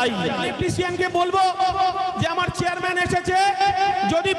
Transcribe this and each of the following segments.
চাই। ইলেকট্রিশিয়ানকে বলব যে আমার চেয়ারম্যান এসেছে যদি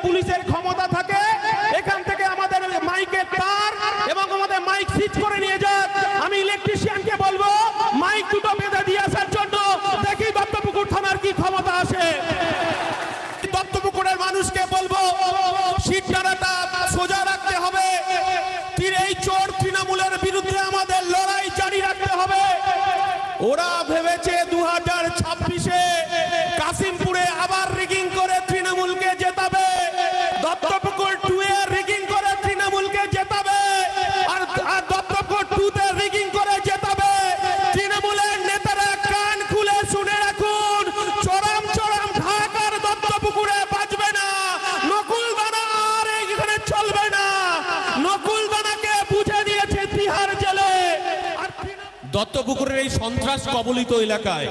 দত্তপুকুরের এই সন্ত্রাস কবলিত এলাকায়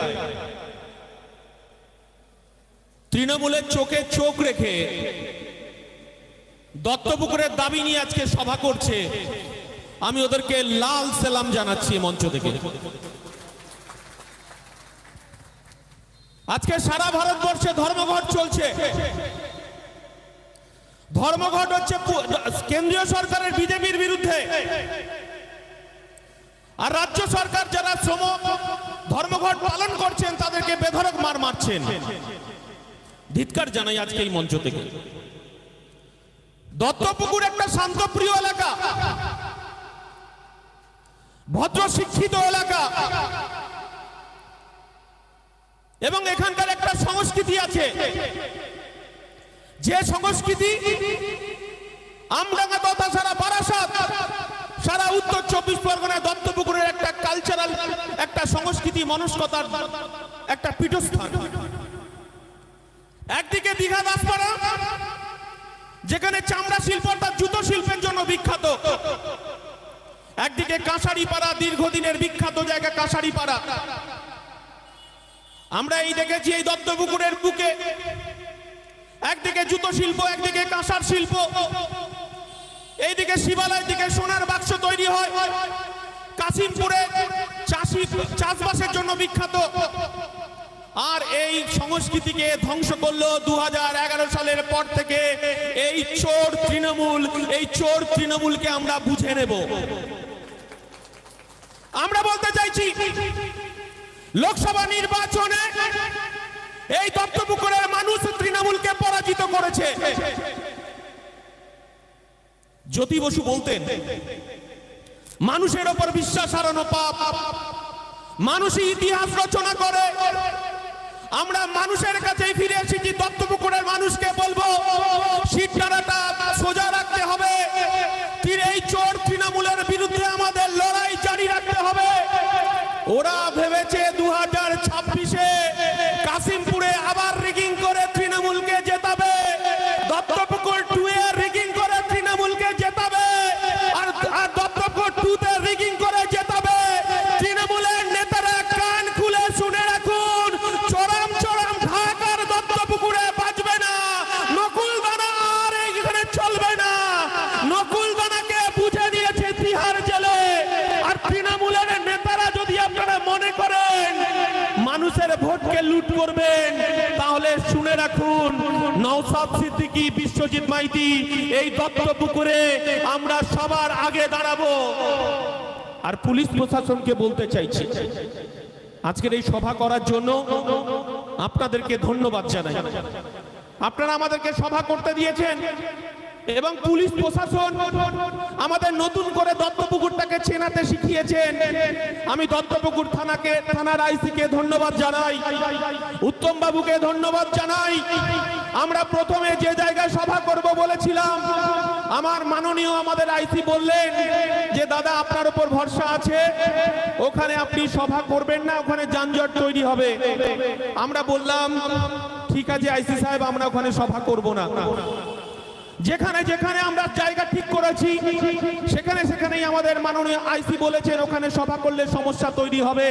তৃণমূলের চোখে চোখ রেখে দত্তপুকুরের দাবি নিয়ে আজকে সভা করছে। আমি ওদেরকে লাল সেলাম জানাচ্ছি মঞ্চ থেকে। আজকে সারা ভারতবর্ষে ধর্মঘট চলছে। ধর্মঘট হচ্ছে কেন্দ্রীয় সরকারের বিজেপির বিরুদ্ধে। আর রাজ্য সরকার যারা শ্রম, ধর্মঘট পালন করছেন, তাদেরকে বেধরক মার মারছেন। ধিৎকার জানাই আজকে এই মঞ্চ থেকে। দত্তপুকুর একটা শান্তপ্রিয় এলাকা। ভদ্র, শিক্ষিত এলাকা। এবং এখানকার একটা সংস্কৃতি আছে। যে সংস্কৃতি তথা সারা বারাসাত, সারা উত্তর চব্বিশ পরগনায় দত্তপুকুরের একটা কালচারাল একটা সংস্কৃতি মনস্কতার একটা পীঠস্থান। একদিকে দীঘা দাসপাড়া, যেখানে চামড়া শিল্প অর্থাৎ জুতো শিল্পের জন্য বিখ্যাত। একদিকে কাঁসারিপাড়া, দীর্ঘদিনের বিখ্যাত জায়গা কাঁসারিপাড়া। আমরা এই দেখেছি এই দত্তপুকুরের বুকে। একদিকে জুতো শিল্প, একদিকে কাঁসার শিল্প। এইদিকে শিবালয়ের দিকে সোনার বাক্স তৈরি হয়। কাশিমপুরে চাষি চাষবাসের জন্য বিখ্যাত। আর এই সংস্কৃতিকে ধ্বংস করল দুহাজার এগারো সালের পর থেকে এই চোর তৃণমূল, এই চোর তৃণমূলকে আমরা বুঝে নেব। আমরা বলতে চাইছি, লোকসভা নির্বাচনে এই দত্তপুকুরের মানুষ তৃণমূলকে পরাজিত করেছে। জ্যোতি বসু বলতেন মানুষের ওপর বিশ্বাস হারানো পাপ। মানুষই ইতিহাস রচনা করে। আমরা মানুষের কাছে ফিরে এসেছি, দত্তপুকুরের মানুষকে বলব টানাটা সোজা রাখতে হবে। তীর এই চোর তৃণমূলের নওসাদ সিদ্দিকী, বিশ্বজিৎ মাইতি, এই দত্তপুকুরে আমরা সবার আগে দাঁড়াবো। আর পুলিশ প্রশাসনকে বলতে চাইছি, আজকের এই সভা করার জন্য আপনাদেরকে ধন্যবাদ জানাই। আপনারা আমাদেরকে সভা করতে দিয়েছেন এবং পুলিশ প্রশাসন আমাদের নতুন করে দত্তপুকুরটাকে চেনাতে শিখিয়েছেন। আমি দত্তপুকুর থানাকে, থানার আইসিকে ধন্যবাদ জানাই। উত্তম বাবুকে ধন্যবাদ জানাই। আমরা প্রথমে যে জায়গায় সভা করব বলেছিলাম, আমার মাননীয় আমাদের আইসি বললেন যে, দাদা, আপনার উপর ভরসা আছে? ওখানে আপনি সভা করবেন না, ওখানে যানজট তৈরি হবে। আমরা বললাম, ঠিক আছে আইসি সাহেব, আমরা ওখানে সভা করব না। যেখানে যেখানে আমরা জায়গা ঠিক করেছি, সেখানে আমাদের মাননীয় আইসি বলেছেন, ওখানে সভা করলে সমস্যা তৈরি হবে।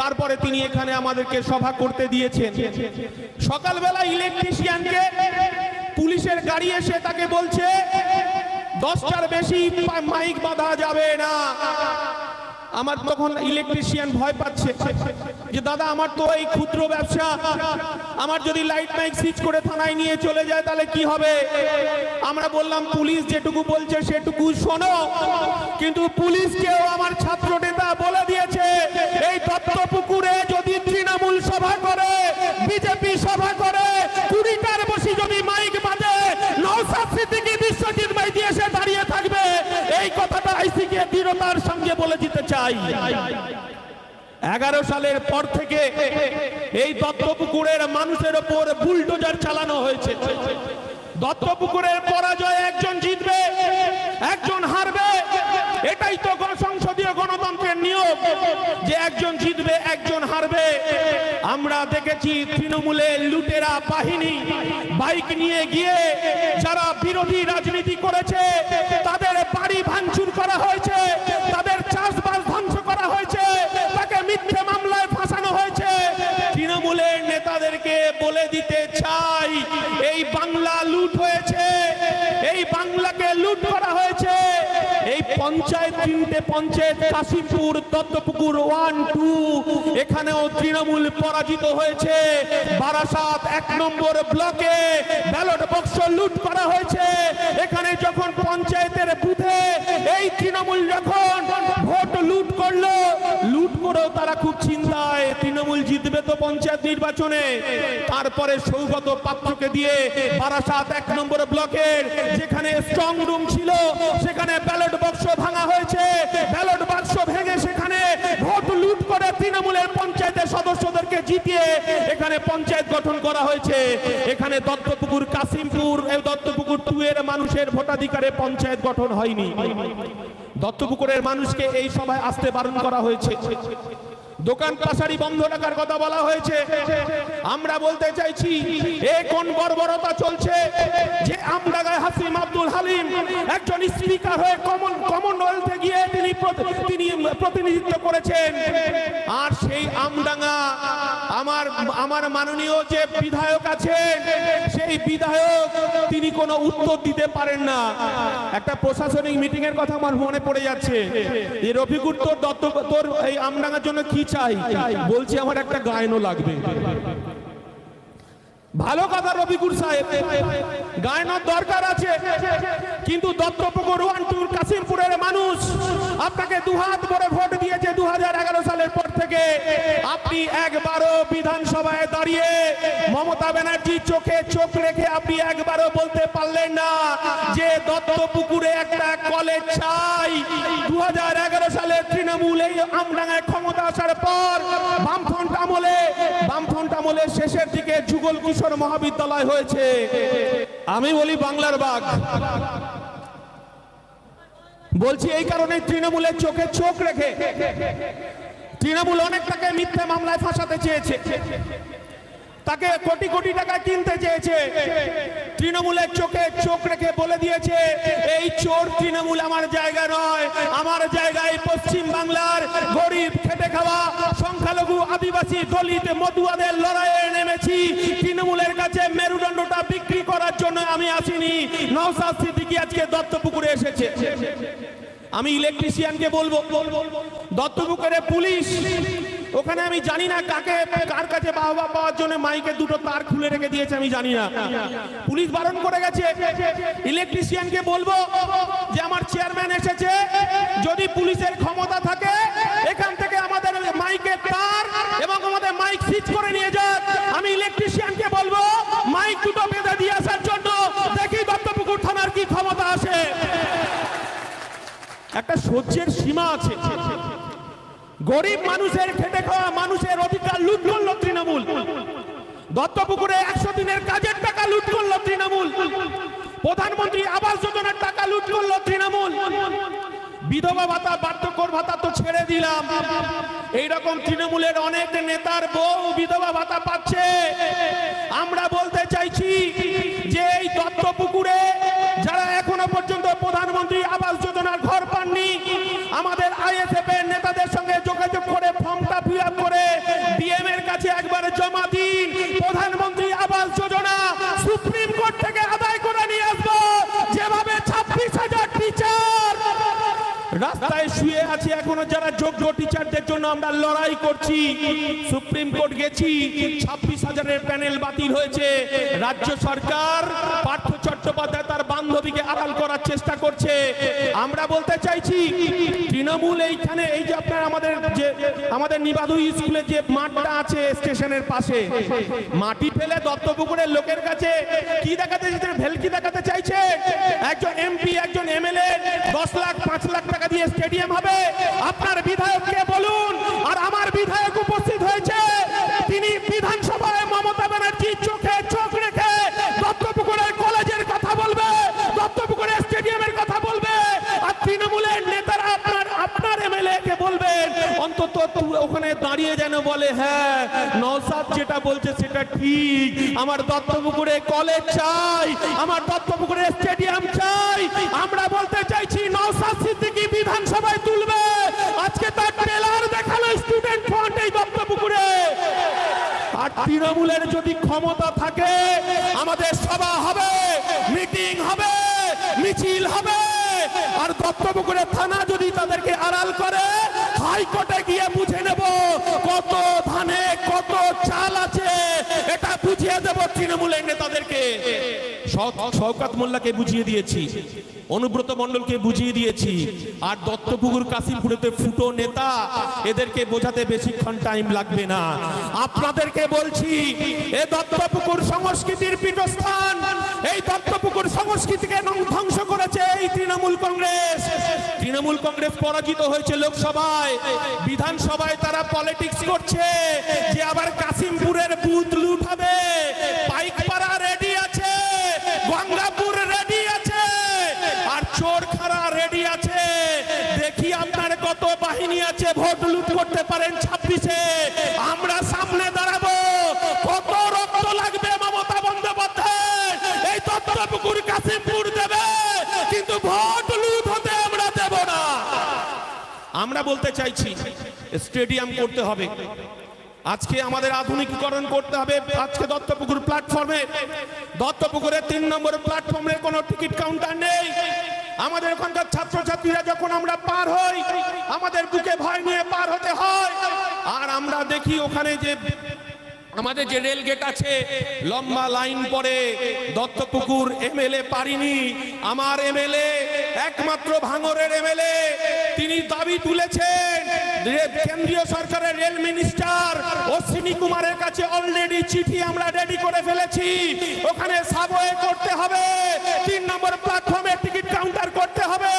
তারপরে তিনি এখানে আমাদেরকে সভা করতে দিয়েছেন। সকালবেলা ইলেকট্রিশিয়ানকে পুলিশের গাড়ি এসে তাকে বলছে, দশটার বেশি মাইক বাঁধা যাবে না। আমার তখন ইলেকট্রিশিয়ান ভয় পাচ্ছে। যে দাদা, আমার তো এই ক্ষুদ্র ব্যবসা। আমার যদি লাইট মাইক সুইচ করে থানায় নিয়ে চলে যায়, তাহলে কি হবে? আমরা বললাম, পুলিশ যেটুকু বলছে, সেটুকু শোনো। কিন্তু পুলিশকেও আমার ছাত্র নেতা বলে দিয়েছে, এই দত্তপুকুরে যদি তৃণমূল সভা করে, বিজেপি সভা করে, কুড়িটার বসি যদি মাইক বাজে নৌসাদ সিদ্দিকী বিশ্বজিৎ মাইতি এসে দাঁড়িয়ে থাকবে এই কথাটা আইসিকে দৃঢ়তার সঙ্গে বলে দিতে চাই। এগারো সালের পর থেকে এই দত্তপুকুরের মানুষের ওপর বুলডোজার চালানো হয়েছে। দত্তপুকুরের পরাজয় একজন জিতবে, একজন হারবে। এটাই তো সংসদীয় গণতন্ত্রের নিয়ম, যে একজন জিতবে, একজন হারবে। আমরা দেখেছি তৃণমূলের লুটেরা বাহিনী, বাইক নিয়ে গিয়ে যারা বিরোধী রাজনীতি করেছে, তাদের বাড়ি ভাঙচুর করা হয়েছে, তাদের চাষবাস ধ্বংস করা হয়েছে, তাকে মিথ্যে মামলায় ফাঁসানো হয়েছে। তৃণমূলের নেতাদেরকে বলে দিতে চাই লুট হয়েছে। এই বাংলাকে লুট করা হয়েছে। এই পঞ্চায়েত তিনটে পঞ্চায়েত কাশিমপুর দত্তপুকুর, ওয়ান, টু, এখানেও তৃণমূল পরাজিত হয়েছে। বারাসাত এক নম্বর ব্লকে ব্যালট বক্স লুট করা হয়েছে। এখানে যখন পঞ্চায়েতের বুথে এই তৃণমূল যখন ভোট লুট করল, লুট করেও তারা খুব জিতবে তো পঞ্চায়েত নির্বাচনে। তারপরে সৌগত পাত্রকে দিয়ে বারাসাত এক নম্বর ব্লকের যেখানে স্ট্রং রুম ছিল, সেখানে ব্যালট বাক্স ভাঙা হয়েছে। ব্যালট বাক্স ভেঙে সেখানে ভোট লুট করে তৃণমূলের পঞ্চায়েতের সদস্যদেরকে জিতিয়ে এখানে পঞ্চায়েত গঠন করা হয়েছে। এখানে দত্তপুকুর কাসিমপুর দত্তপুকুর টু এর মানুষের ভোটাধিকারে পঞ্চায়েত গঠন হয়নি। দত্তপুকুরের মানুষকে এই সভায় আসতে বারণ করা হয়েছে। দোকান পাশারি বন্ধ রাখার কথা বলা হয়েছে। আমরা বলতে চাইছি, এ কোন বর্বরতা চলছে? যে আমরা হাসিম আব্দুল হালিম একজন স্পিকার হয়ে কমন কমনওয়েলথে গিয়ে তিনি তিনি প্রতিনিধিত্ব করেছেন। আর সেই আমডাঙ্গা আমার আমার মাননীয় যে বিধায়ক আছেন, সেই বিধায়ক তিনি কোনো উত্তর দিতে পারেন না। একটা প্রশাসনিক মিটিং এর কথা আমার মনে পড়ে যাচ্ছে। এই রফিকুর তোর দত্ত, তোর এই আমডাঙ্গার জন্য কি চাই? বলছি আমার একটা গায়নও লাগবে। ভালো কথা রবিকুর সাহেব। গায়নের দরকার আছে। কিন্তু দত্তপুকুর ওয়ান টুর কাশিমপুরের মানুষ আপনাকে দুহাত ভরে ভোট দিয়েছে দু সালের পর থেকে। আপনি একবারও বিধানসভায় দাঁড়িয়ে মমতা ব্যানার্জি চোখে চোখ রেখে আপনি একবারও বলতে পারলেন না যে দত্তপুকুরে একটা কলেজ চাই। দু হাজার এগারো সালে তৃণমূল এই আমডাঙ্গায় ক্ষমতা আসার পর বামফ্রন্ট আমলে বামফ্রন্ট আমলের শেষের দিকে যুগল কিশোর মহাবিদ্যালয় হয়েছে। আমি বলি বাংলার বাঘ। বলছি এই কারণে তৃণমূলের চোখে চোখ রেখে, তৃণমূল অনেক টাকায় মিথ্যে মামলায় ফাঁসাতে চেয়েছে। তাকে কোটি কোটি টাকা কিনতে চেয়েছে। তৃণমূলের চোখে চোখ রেখে বলে দিয়েছে, এই চোর তৃণমূল আমার জায়গা নয়। আমার জায়গায় পশ্চিম বাংলার গরিব খেটে খাওয়া সংখ্যালঘু আদিবাসী দলিত মতুয়াদের লড়াইয়ে নেমেছি। তৃণমূলের কাছে মেরুদণ্ডটা বিক্রি করার জন্য আমি আসিনি। নওসাদ সিদ্দিকী আজকে দত্তপুকুরে এসেছে। আমি ইলেকট্রিশিয়ানকে বলব। দত্তপুকুরে পুলিশ। ওখানে আমি জানি না কাকে, কার কাছে বাহবা পাওয়ার জন্য মাইকে দুটো তার খুলে রেখে দিয়েছে, আমি জানি না। পুলিশ বারণ করে গেছে। ইলেকট্রিশিয়ানকে বলব যে আমার চেয়ারম্যান এসেছে, যদি পুলিশের ক্ষমতা থাকে, এখান থেকে আমাদের মাইকে তার এবং আমাদের মাইক সিজ করে নিয়ে যাক আমি ইলেকট্রিশিয়ানকে বলব মাইক দুটো বেঁধে দিয়ে আসার জন্য দেখি দত্তপুকুর থানার কি ক্ষমতা আসে একটা সহ্যের সীমা আছে। গরিব মানুষের খেটে খাওয়া মানুষের অধিকার লুট করল তৃণমূল। দত্তপুকুরে একশো দিনের কাজের টাকা লুট করল তৃণমূল। প্রধানমন্ত্রী আবাস যোজনার টাকা লুট করল তৃণমূল। বিধবা ভাতা, বার্ধক্যর ভাতা তো ছেড়ে দিলাম। এইরকম তৃণমূলের অনেক নেতার বউ বিধবা ভাতা পাচ্ছে। আমরা বলতে চাইছি এখনও যারা যোগ্য টিচারদের জন্য আমরা লড়াই করছি, সুপ্রিম কোর্ট গেছি, ছাব্বিশ হাজারের প্যানেল বাতিল হয়েছে। রাজ্য সরকার, পার্থ চট্টোপাধ্যায় বান্ধবীকে আড়াল করার চেষ্টা করছে। আমরা বলতে চাইছি, তৃণমূল এইখানে, এই যে আপনার আমাদের যে, আমাদের নিবাদু স্কুলে যে মাঠটা আছে স্টেশনের পাশে, মাটি ফেলে দত্তপুকুরের লোকের কাছে কি দেখাতে চাইছে ভেলকি দেখাতে চাইছে? একজন এমপি একজন এমএলএ দশ লাখ, পাঁচ লাখ টাকা দিয়ে স্টেডিয়াম হবে। আপনার বিধায়ককে বলুন, আর আমার বিধায়ক উপস্থিত হয়েছে তিনি বিধানসভায় মমতা ব্যানার্জির চোখে চোখ রেখে দত্তপুকুরের কলেজের কথা বলবে দত্তপুকুরের স্টেডিয়ামের কথা বলবে আর তৃণমূলের নেতারা আপনার আপনার এমএলএ কে বলবেন অন্তত তু- ওখানে দাঁড়িয়ে যেন বলে হ্যাঁ নওসাদ যেটা বলছে সেটা ঠিক। আমার দত্তপুকুরে কলেজ চাই, আমার দত্তপুকুরে স্টেডিয়াম চাই। আমরা বলতে চাইছি, নওসাদ সিদ্দিকী বিধানসভায় তুলবে। আজকে তার ট্রেলার দেখাল স্টুডেন্ট ফ্রন্ট এই দত্তপুকুরে। আর তৃণমূলের যদি ক্ষমতা থাকে, আমাদের সভা হবে, মিটিং হবে, মিছিল হবে। আর দত্তপুকুরের থানা যদি তাদেরকে আড়াল করে, হাইকোর্টে গিয়ে বুঝে নেব কত ধানে কত চাল আছে এটা বুঝিয়ে দেব তৃণমূলের নেতাদেরকে। শওকাত মোল্লাকে বুঝিয়ে দিয়েছি, অনুব্রত মণ্ডলকে বুঝিয়ে দিয়েছি, আর দত্তপুকুর কাশিমপুরেতে ফুটো নেতা, এদেরকে বোঝাতে বেশিক্ষণ টাইম লাগবে না। আপনাদেরকে বলছি, এ দত্তপুকুর সংস্কৃতির পীঠস্থান, এই দত্তপুকুর সংস্কৃতিকে ধ্বংস করেছে এই তৃণমূল কংগ্রেস। তৃণমূল কংগ্রেস পরাজিত হয়েছে লোকসভায়, বিধানসভায় তারা পলিটিক্স করছে, যে আবার কাশিমপুরের বুথ লুট হবে পাইকপাড়া বাহিনী আছে, ভোট লুট করতে পারেন ছাব্বিশে। আমরা সামনে দাঁড়াবো। কত রক্ত লাগবে মমতা বন্দ্যোপাধ্যায়? এই দত্তপুকুর কাশিমপুর দেবে। কিন্তু ভোট লুট হতে আমরা দেব না। আমরা বলতে চাইছি, স্টেডিয়াম করতে হবে। আজকে আমাদের আধুনিকীকরণ করতে হবে। আজকে দত্তপুকুর প্ল্যাটফর্মে দত্তপুকুরের তিন নম্বর প্ল্যাটফর্মে কোনো টিকিট কাউন্টার নেই। আমাদের ওখানকার ছাত্রছাত্রীরা যখন আমরা পার হই, আমাদের বুকে ভয় নিয়ে পার হতে হয়। আর আমরা দেখি ওখানে যে আমাদের যে রেল গেট আছে, লম্বা লাইন পরে দত্তপুকুর এমএলএ পারিনি। আমার এমএলএ, একমাত্র ভাঙরের এমএলএ, তিনি দাবি তুলেছেন কেন্দ্রীয় সরকারের রেল মিনিস্টার অশ্বিনী কুমারের কাছে অলরেডি চিঠি আমরা রেডি করে ফেলেছি। ওখানে সাবওয়ে করতে হবে। তিন নম্বর প্ল্যাটফর্মে কাউন্টার করতে হবে।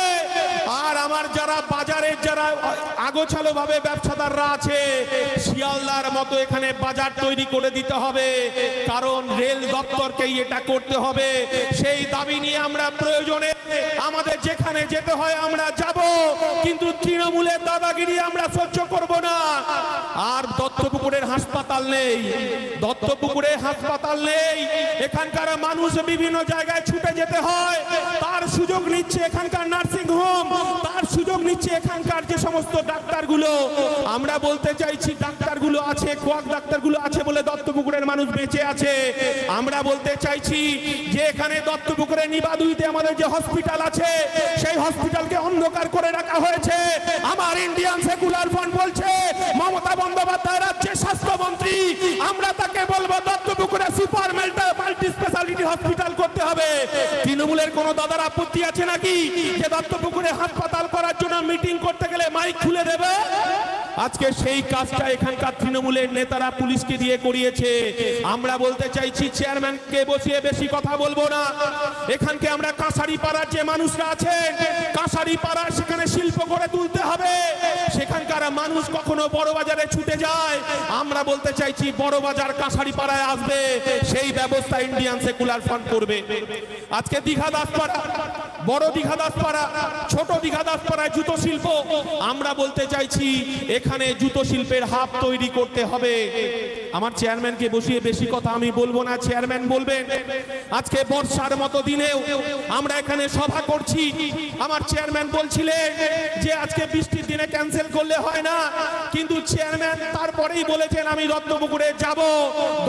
আর আমার যারা বাজারের যারা আগোছালো ভাবে ব্যবসাদাররা আছে, শিয়ালদার মতো এখানে বাজার তৈরি করে দিতে হবে। কারণ রেল দপ্তরকেই এটা করতে হবে। সেই দাবি নিয়ে আমরা প্রয়োজনে আমাদের যেখানে যেতে হয় আমরা যাব, কিন্তু তৃণমূলের দাদাগিরি আমরা সহ্য করব না। আর দত্তপুকুরের হাসপাতাল নেই। দত্তপুকুরে হাসপাতাল নেই। এখানকার মানুষ বিভিন্ন জায়গায় ছুটে যেতে হয়। তার সুযোগ নিচ্ছে এখানকার নার্সিং হোম। তার সুযোগ নিচ্ছে এখানকার যে সমস্ত ডাক্তারগুলো। আমরা বলতে চাইছি, ডাক্তারগুলো আছে কোয়াক মানুষ বেঁচে আছে। আমরা বলতে চাইছি যে এখানে দত্তপুকুরের নিবাদুইতে আমাদের যে হসপিটাল আছে, সেই হসপিটালকে অন্ধকার করে রাখা হয়েছে। আমার ইন্ডিয়ান সেকুলার ফ্রন্ট বলছে, মমতা বন্দ্যোপাধ্যায় রাজ্যের স্বাস্থ্যমন্ত্রী, আমরা তাকে বলব দত্তপুকুরে সুপার মাল্টি স্পেশালিটি হসপিটাল করতে হবে। তৃণমূলের কোন দাদার আপত্তি আছে নাকি? যে দত্তপুকুরে হাসপাতাল করার জন্য মিটিং করতে গেলে মাইক খুলে দেবে? আজকে সেই কাজটা এখানকার তৃণমূলের নেতারা পুলিশকে দিয়ে করিয়েছে। আমরা বলতে চাইছি চেয়ারম্যানকে বসিয়ে বেশি কথা বলব না। এখানকে আমরা কাঁসারি পাড়ার যে মানুষরা আছে কাঁসারি পাড়ার সেখানে শিল্প করে তুলতে হবে। সেখানকার মানুষ কখনো বড় বাজারে ছুটে যায়। আমরা বলতে চাইছি বড় বাজার কাঁসারি পাড়ায় আসবে। সেই ব্যবস্থা ইন্ডিয়ান সেকুলার ফান্ড করবে। আজকে দীঘা দাসপাড়া বড় দীঘা দাসপাড়া, ছোট দীঘা দাসপাড়ায় জুতো শিল্প। আমরা বলতে চাইছি, এখানে জুতো শিল্পের হাব তৈরি করতে হবে। আমার চেয়ারম্যানকে বসিয়ে বেশি কথা আমি বলব না, চেয়ারম্যান বলবেন, আজকে বর্ষার মতো দিনেও আমরা এখানে সভা করছি। আমার চেয়ারম্যান বলছিলেন যে, আজকে বৃষ্টির দিনে ক্যান্সেল করলে হয় না, কিন্তু চেয়ারম্যান তারপরেই বলেছেন, আমি দত্তপুকুরে যাব।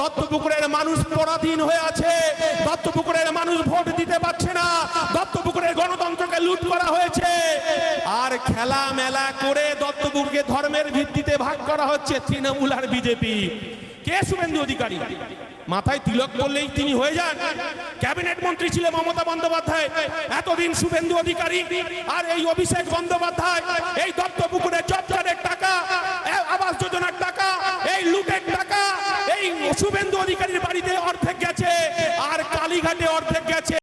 দত্তপুকুরের মানুষ পরাধীন হয়ে আছে, দত্তপুকুরের মানুষ ভোট দিতে পারছে না গণতন্ত্রকে লুট করা হয়েছে। আর খেলা মেলা করে দত্তপুরকে ধর্মের ভিত্তিতে ভাগ করা হচ্ছে তৃণমূল আর বিজেপি। কে শুভেন্দু অধিকারী? মাথায় তিলক করলেই তিনি হয়ে যান। ক্যাবিনেট মন্ত্রী ছিলেন মমতা বন্দ্যোপাধ্যায়। এতদিন শুভেন্দু অধিকারী আর এই অভিষেক বন্দ্যোপাধ্যায়, এই দত্তপুকুরের চপচারের টাকা আবাস যোজনার টাকা, এই লুটের টাকা, এই শুভেন্দু অধিকারীর বাড়িতে অর্ধেক গেছে। আর কালীঘাটে অর্ধেক গেছে।